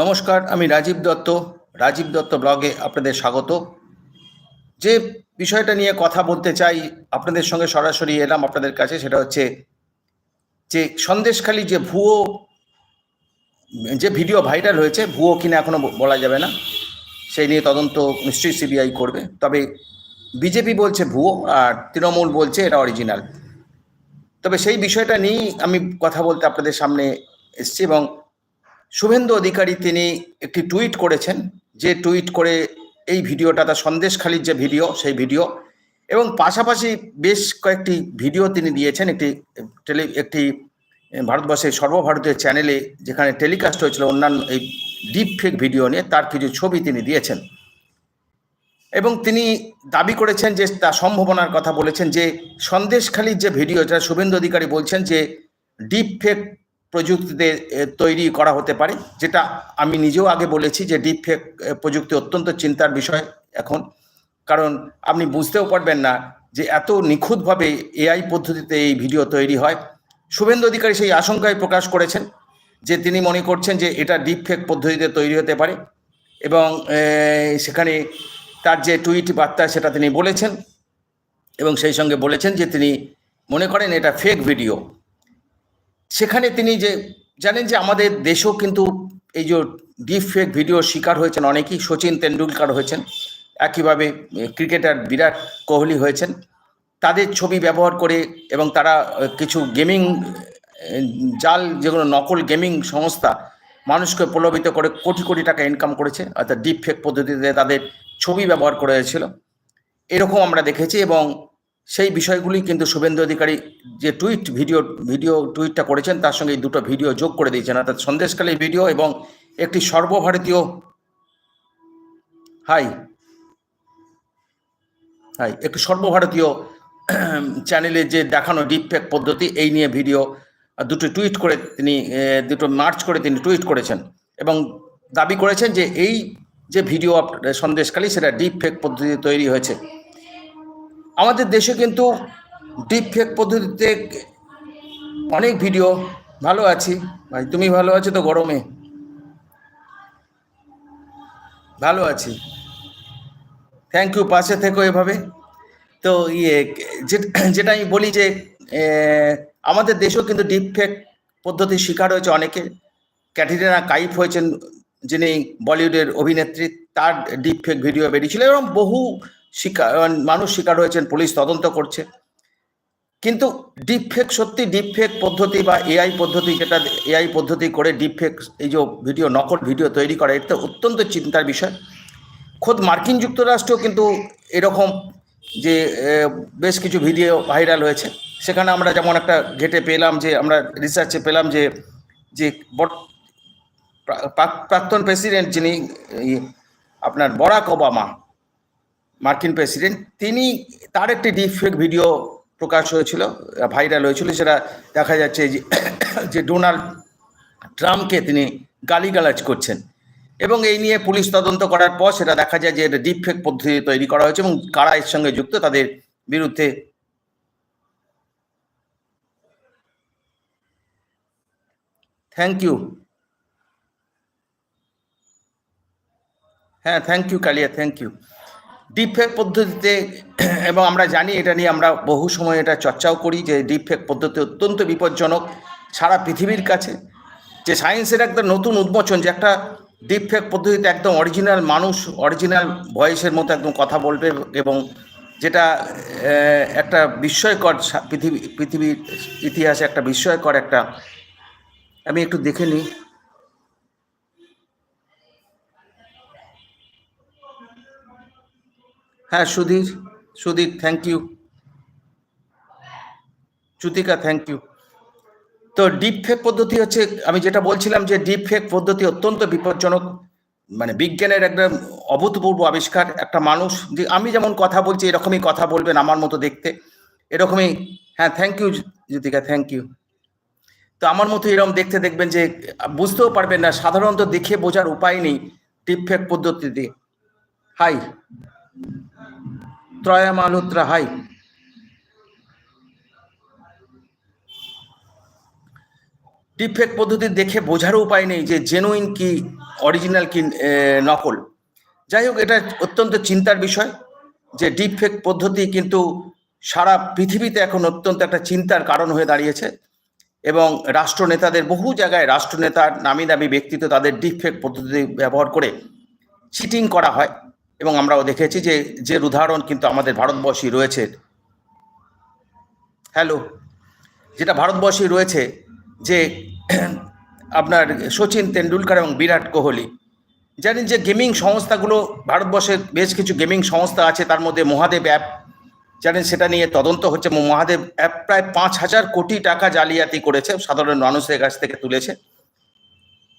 নমস্কার, আমি রাজীব দত্ত রাজীব দত্ত ব্লগে আপনাদের স্বাগত। যে বিষয়টা নিয়ে কথা বলতে চাই, আপনাদের সঙ্গে সরাসরি এলাম আপনাদের কাছে, সেটা হচ্ছে যে সন্দেশখালি যে ভুয়ো, যে ভিডিও ভাইরাল হয়েছে, ভুয়ো কিনা এখনও বলা যাবে না, সেই নিয়ে তদন্ত নিশ্চয়ই সিবিআই করবে। তবে বিজেপি বলছে ভুয়ো আর তৃণমূল বলছে এটা অরিজিনাল। তবে সেই বিষয়টা নিয়েই আমি কথা বলতে আপনাদের সামনে এসছি এবং শুভেন্দু অধিকারী তিনি একটি টুইট করেছেন, যে টুইট করে এই ভিডিওটা, তার সন্দেশখালির যে ভিডিও, সেই ভিডিও, এবং পাশাপাশি বেশ কয়েকটি ভিডিও তিনি দিয়েছেন, একটি টেলি, একটি ভারতবর্ষের সর্বভারতীয় চ্যানেলে, যেখানে টেলিকাস্ট হয়েছিল অন্যান্য এই ডিপ ফেক ভিডিও নিয়ে, তার কিছু ছবি তিনি দিয়েছেন। এবং তিনি দাবি করেছেন যে, তার সম্ভাবনার কথা বলেছেন যে, সন্দেশখালির যে ভিডিও, যেটা শুভেন্দু অধিকারী বলছেন যে ডিপ ফেক প্রযুক্তিতে তৈরি করা হতে পারে, যেটা আমি নিজেও আগে বলেছি যে ডিপ ফেক প্রযুক্তি অত্যন্ত চিন্তার বিষয় এখন। কারণ আপনি বুঝতেও পারবেন না যে এত নিখুঁতভাবে এআই পদ্ধতিতে এই ভিডিও তৈরি হয়। শুভেন্দু অধিকারী সেই আশঙ্কায় প্রকাশ করেছেন যে তিনি মনে করছেন যে এটা ডিপ ফেক পদ্ধতিতে তৈরি হতে পারে এবং সেখানে তার যে টুইট বার্তা সেটা তিনি বলেছেন এবং সেই সঙ্গে বলেছেন যে তিনি মনে করেন এটা ফেক ভিডিও সেখানে তিনি যে, জানেন যে আমাদের দেশেও কিন্তু এই যে ডিপ ফেক ভিডিও শিকার হয়েছেন অনেকেই, সচিন তেন্ডুলকার হয়েছেন, একইভাবে ক্রিকেটার বিরাট কোহলি হয়েছেন। তাদের ছবি ব্যবহার করে এবং তারা কিছু গেমিং জাল, যেগুলো নকল গেমিং সংস্থা, মানুষকে প্রলোভিত করে কোটি কোটি টাকা ইনকাম করেছে, অর্থাৎ ডিপ ফেক পদ্ধতিতে তাদের ছবি ব্যবহার করা হয়েছিল। এরকম আমরা দেখেছি এবং সেই বিষয়গুলি কিন্তু শুভেন্দু অধিকারী যে টুইট ভিডিও ভিডিও টুইটটা করেছেন, তার সঙ্গে এই দুটো ভিডিও যোগ করে দিয়েছেন। অর্থাৎ সন্দেশকালী ভিডিও এবং একটি সর্বভারতীয় হাই হাই, একটি সর্বভারতীয় চ্যানেলে যে দেখানো ডিপফেক পদ্ধতি, এই নিয়ে ভিডিও, দুটো টুইট করে তিনি দুটো মার্চ করে তিনি টুইট করেছেন এবং দাবি করেছেন যে এই যে ভিডিও সন্দেশকালী সেটা ডিপ ডিপফেক পদ্ধতিতে তৈরি হয়েছে। আমাদের দেশে কিন্তু ডিপ ফেক পদ্ধতিতে অনেক ভিডিও ভালো আছি। ভাই, তুমি ভালো আছো তো গরমে? ভালো আছি। থ্যাংক ইউ পাশে থেকো এভাবে। তো ইয়ে যেটা আমি বলি যে আমাদের দেশেও কিন্তু ডিপ ফেক পদ্ধতির শিকার হয়েছে অনেকে। ক্যাটরিনা কাইফ হয়েছেন, যিনি বলিউডের অভিনেত্রী, তার ডিপ ফেক ভিডিও বেরিয়েছিল এবং বহু শিকার মানুষ শিকার হয়েছেন, পুলিশ তদন্ত করছে। কিন্তু ডিপ ফেক সত্যি ডিপ ফেক পদ্ধতি বা এআই পদ্ধতি যেটা, এআই পদ্ধতি করে ডিপ ফেক এই যে ভিডিও, নকল ভিডিও তৈরি করা এটা অত্যন্ত চিন্তার বিষয়। খোদ মার্কিন যুক্তরাষ্ট্রেও কিন্তু এরকম যে বেশ কিছু ভিডিও ভাইরাল হয়েছে। সেখানে আমরা যেমন একটা ঘেটে পেলাম যে, আমরা রিসার্চে পেলাম যে যে প্রাক্তন প্রেসিডেন্ট যিনি আপনার বরাক ওবামা মার্কিন প্রেসিডেন্ট, তিনি তার একটি ডিপফেক ভিডিও প্রকাশ হয়েছিল, ভাইরাল হয়েছিল সেটা দেখা যাচ্ছে যে যে ডোনাল্ড ট্রাম্পকে তিনি গালিগালাজ করছেন। এবং এই নিয়ে পুলিশ তদন্ত করার পর সেটা দেখা যায় যে এটা ডিপফেক পদ্ধতি তৈরি করা হয়েছে এবং কারা এর সঙ্গে যুক্ত তাদের বিরুদ্ধে থ্যাংক ইউ হ্যাঁ thank you Kalia thank you deepfake পদ্ধতিতে, এবং আমরা জানি এটা নিয়ে আমরা বহু সময় এটা চর্চাও করি যে ডিপফেক পদ্ধতি অত্যন্ত বিপজ্জনক সারা পৃথিবীর কাছে। যে সায়েন্সের একটা নতুন উন্মোচন, যে একটা ডিপফেক পদ্ধতিতে একদম অরিজিনাল মানুষ অরিজিনাল ভয়েসের মতো একদম কথা বলবে এবং যেটা একটা বিস্ময়কর পৃথিবী, পৃথিবীর ইতিহাসে একটা বিস্ময়কর একটা, আমি একটু দেখে নিই। হ্যাঁ Sudhir Sudhir thank you Chyutika thank you তো ডিপ ফেক পদ্ধতি হচ্ছে, আমি যেটা বলছিলাম যে ডিপ ফেক পদ্ধতি অত্যন্ত বিপজ্জনক মানে বিজ্ঞানের একদম অভূতপূর্ব আবিষ্কার, একটা মানুষ, যে আমি যেমন কথা বলছি, এরকমই কথা বলবেন আমার মতো দেখতে। এরকমই হ্যাঁ thank you Jyotika thank you তো আমার মতো এরকম দেখতে দেখবেন যে, বুঝতেও পারবেন না, সাধারণত দেখে বোঝার উপায় নেই ডিপ ফেক পদ্ধতিতে। Hi Troya Malhotra hi. Deepfake পদ্ধতি দেখে বোঝার উপায় নেই যে জেনুইন কি অরিজিনাল কি নকল। যাই হোক, এটা অত্যন্ত চিন্তার বিষয় যে ডিপফেক পদ্ধতি কিন্তু সারা পৃথিবীতে এখন অত্যন্ত একটা চিন্তার কারণ হয়ে দাঁড়িয়েছে এবং রাষ্ট্রনেতাদের, বহু জায়গায় রাষ্ট্রনেতার নামি দামি ব্যক্তিত্ব তাদের ডিপফেক পদ্ধতি ব্যবহার করে চিটিং করা হয়। এবং আমরাও দেখেছি যে যে উদাহরণ কিন্তু আমাদের ভারতবর্ষই রয়েছে। হ্যালো যেটা ভারতবর্ষে রয়েছে, যে আপনার সচিন তেন্ডুলকার এবং বিরাট কোহলি, জানেন যে গেমিং সংস্থাগুলো, ভারতবর্ষের বেশ কিছু গেমিং সংস্থা আছে, তার মধ্যে মহাদেব অ্যাপ, জানেন সেটা নিয়ে তদন্ত হচ্ছে মহাদেব অ্যাপ প্রায় পাঁচ হাজার কোটি টাকা জালিয়াতি করেছে, সাধারণ মানুষের কাছ থেকে তুলেছে।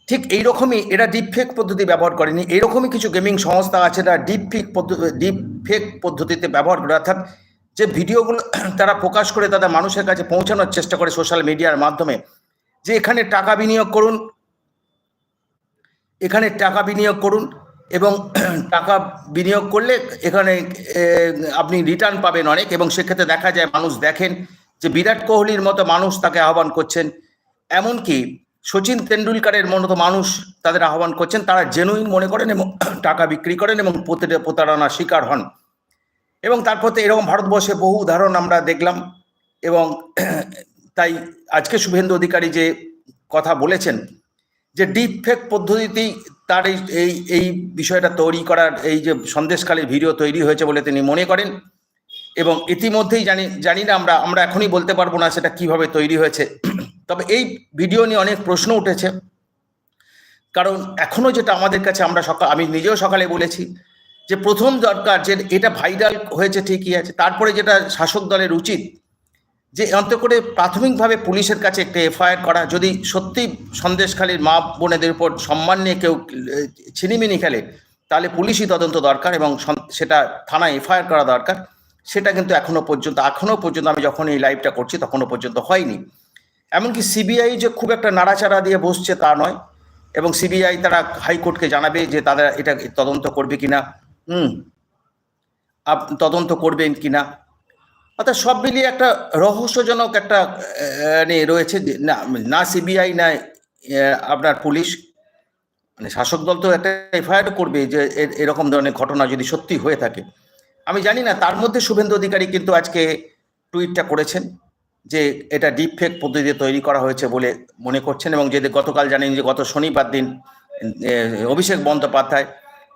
ঠিক এইরকমই এরা ডিপফেক পদ্ধতি ব্যবহার করেনি, এইরকমই কিছু গেমিং সংস্থা আছে যারা ডিপফেক পদ্ধতি ডিপফেক পদ্ধতিতে ব্যবহার করে, অর্থাৎ যে ভিডিওগুলো তারা প্রকাশ করে তাদের মানুষের কাছে পৌঁছানোর চেষ্টা করে সোশ্যাল মিডিয়ার মাধ্যমে, যে এখানে টাকা বিনিয়োগ করুন, এখানে টাকা বিনিয়োগ করুন এবং টাকা বিনিয়োগ করলে এখানে আপনি রিটার্ন পাবেন অনেক এবং সেক্ষেত্রে দেখা যায় মানুষ দেখেন যে বিরাট কোহলির মতো মানুষ তাকে আহ্বান করছেন। এমনকি সচিন তেন্ডুলকারের মতো মানুষ তাদের আহ্বান করছেন, তারা জেনুইন মনে করেন এবং টাকা বিক্রি করেন এবং প্রতি- প্রতারণার শিকার হন। এবং তারপর তো এরকম ভারতবর্ষে বহু উদাহরণ আমরা দেখলাম এবং তাই আজকে শুভেন্দু অধিকারী যে কথা বলেছেন, যে ডিপ ফেক পদ্ধতিতেই তার এই এই বিষয়টা তৈরি করার এই যে সন্দেশখালীর ভিডিও তৈরি হয়েছে বলে তিনি মনে করেন এবং ইতিমধ্যেই জানি জানি না আমরা আমরা এখনই বলতে পারব না সেটা কীভাবে তৈরি হয়েছে। তবে এই ভিডিও নিয়ে অনেক প্রশ্ন উঠেছে। কারণ এখনও যেটা আমাদের কাছে আমরা সকাল আমি নিজেও সকালে বলেছি যে প্রথম দরকার যে এটা ভাইরাল হয়েছে ঠিকই আছে, তারপরে যেটা শাসক দলের উচিত যে অন্ত করে প্রাথমিকভাবে পুলিশের কাছে একটা এফআইআর করা, যদি সত্যি সন্দেশখালীর মা বোনেদের উপর সম্মান নিয়ে কেউ ছিনিমিনি খেলে, তাহলে পুলিশই তদন্ত দরকার এবং সেটা থানায় এফআইআর করা দরকার। সেটা কিন্তু এখনও পর্যন্ত এখনও পর্যন্ত আমি যখন এই লাইভটা করছি তখনও পর্যন্ত হয়নি। এমনকি সিবিআই যে খুব একটা নাড়াচাড়া দিয়ে বসছে তা নয় এবং সিবিআই তারা হাইকোর্টকে জানাবে যে তারা এটা তদন্ত করবে কিনা হুম তদন্ত করবেন কিনা অর্থাৎ সব মিলিয়ে একটা রহস্যজনক একটা মানে রয়েছে না না সিবিআই না আপনার পুলিশ মানে শাসক দল তো একটা এফআইআর করবে যে এরকম ধরনের ঘটনা যদি সত্যি হয়ে থাকে আমি জানি না তার মধ্যে শুভেন্দু অধিকারী কিন্তু আজকে টুইটটা করেছেন যে এটা ডিপ ফেক পদ্ধতিতে তৈরি করা হয়েছে বলে মনে করছেন এবং যে গতকাল জানেন যে গত শনিবার দিন অভিষেক বন্দ্যোপাধ্যায়,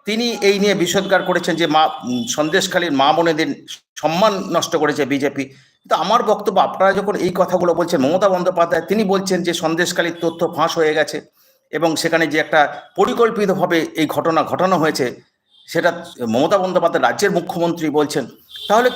তিনি এই নিয়ে বিষোদ্গার করেছেন যে মা, সন্দেশখালীর মা বোনেদের সম্মান নষ্ট করেছে বিজেপি। কিন্তু আমার বক্তব্য, আপনারা যখন এই কথাগুলো বলছেন, মমতা বন্দ্যোপাধ্যায়, তিনি বলছেন যে সন্দেশখালীর তথ্য ফাঁস হয়ে গেছে এবং সেখানে যে একটা পরিকল্পিতভাবে এই ঘটনা ঘটানো হয়েছে, সেটা মমতা বন্দ্যোপাধ্যায় রাজ্যের মুখ্যমন্ত্রী বলছেন। তাহলে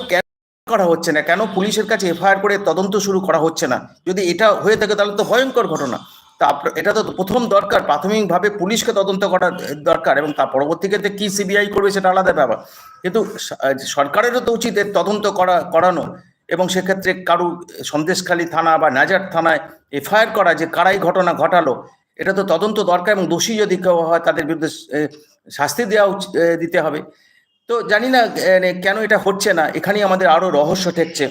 করা হচ্ছে না। কেন? পুলিশের কাছে এফআইআর করে তদন্ত শুরু করা হচ্ছে না। যদি এটা হয়ে থাকে, তাহলে তো ভয়ঙ্কর ঘটনা। তা এটা তো প্রথম দরকার। প্রাথমিকভাবে পুলিশকে তদন্ত করা দরকার এবং তার পরবর্তীতে কি সিবিআই করবে সেটা আলাদা ব্যাপার। কিন্তু সরকারেরও তো উচিত এর তদন্ত করা, করানো এবং সেক্ষেত্রে কারু সন্দেশখালী থানা বা নাজার থানায় এফআইআর করা যে কারাই ঘটনা ঘটালো, এটা তো তদন্ত দরকার এবং দোষী যদি কেউ হয়, তাদের বিরুদ্ধে শাস্তি দেওয়া দিতে হবে। তো জানি না আহ, কেন এটা হচ্ছে না এখানেই আমাদের আরও রহস্য ঠেকছে।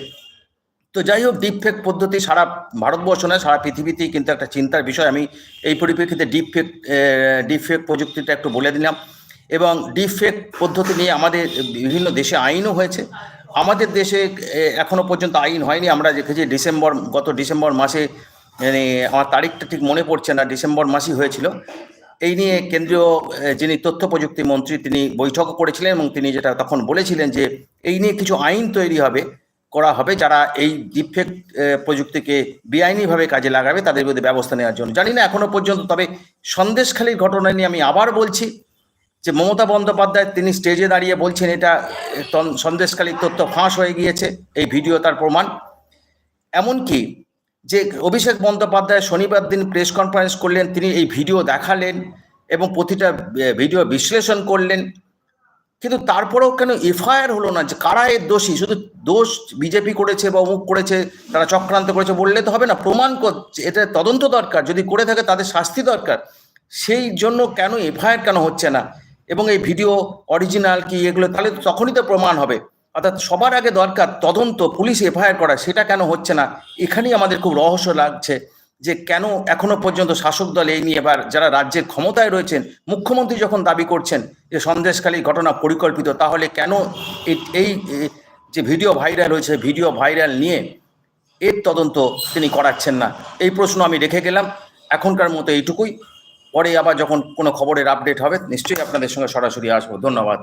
তো যাই হোক ডিপ ডিপফেক পদ্ধতি সারা ভারতবর্ষ নয় সারা পৃথিবীতেই কিন্তু একটা চিন্তার বিষয়। আমি এই পরিপ্রেক্ষিতে ডিপ ডিপফেক ডিপফেক প্রযুক্তিটা একটু বলে দিলাম। এবং ডিপফেক পদ্ধতি নিয়ে আমাদের বিভিন্ন দেশে আইনও হয়েছে। আমাদের দেশে এখনও পর্যন্ত আইন হয়নি। আমরা দেখেছি ডিসেম্বর গত ডিসেম্বর মাসে মানে আমার তারিখটা ঠিক মনে পড়ছে না ডিসেম্বর মাসই হয়েছিল। এই নিয়ে কেন্দ্রীয় যিনি তথ্য প্রযুক্তি মন্ত্রী, তিনি বৈঠকও করেছিলেন এবং তিনি যেটা তখন বলেছিলেন যে এই নিয়ে কিছু আইন তৈরি হবে, করা হবে যারা এই ডিপফেক প্রযুক্তিকে বেআইনিভাবে কাজে লাগাবে, তাদের বিরুদ্ধে ব্যবস্থা নেওয়ার জন্য। জানি না এখনও পর্যন্ত, তবে সন্দেশখালীর ঘটনা নিয়ে আমি আবার বলছি যে মমতা বন্দ্যোপাধ্যায়, তিনি স্টেজে দাঁড়িয়ে বলছেন এটা সন্দেশখালীর তথ্য ফাঁস হয়ে গিয়েছে, এই ভিডিও তার প্রমাণ। এমনকি যে অভিষেক বন্দ্যোপাধ্যায় শনিবার দিন প্রেস কনফারেন্স করলেন, তিনি এই ভিডিও দেখালেন এবং প্রতিটা ভিডিও বিশ্লেষণ করলেন। কিন্তু তারপরেও কেন এফআইআর হলো না? যে কারা এর দোষী? শুধু দোষ বিজেপি করেছে বা অমুক করেছে, তারা চক্রান্ত করেছে বললে তো হবে না। প্রমাণ করছে এটা তদন্ত দরকার। যদি করে থাকে তাদের শাস্তি দরকার। সেই জন্য কেন এফআইআর কেন হচ্ছে না? এবং এই ভিডিও অরিজিনাল কি এগুলো, তাহলে তখনই তো প্রমাণ হবে। অর্থাৎ সবার আগে দরকার তদন্ত, পুলিশ এফআইআর করা, সেটা কেন হচ্ছে না? এখানেই আমাদের খুব রহস্য লাগছে যে কেন এখনও পর্যন্ত শাসক দল এই নিয়ে এবার যারা রাজ্যের ক্ষমতায় রয়েছেন, মুখ্যমন্ত্রী যখন দাবি করছেন যে সন্দেশখালী ঘটনা পরিকল্পিত, তাহলে কেন এই- যে ভিডিও ভাইরাল হয়েছে, ভিডিও ভাইরাল নিয়ে এর তদন্ত তিনি করাচ্ছেন না। এই প্রশ্ন আমি রেখে গেলাম। এখনকার মতো এইটুকুই। পরে আবার যখন কোনো খবরের আপডেট হবে, নিশ্চয়ই আপনাদের সঙ্গে সরাসরি আসব। ধন্যবাদ।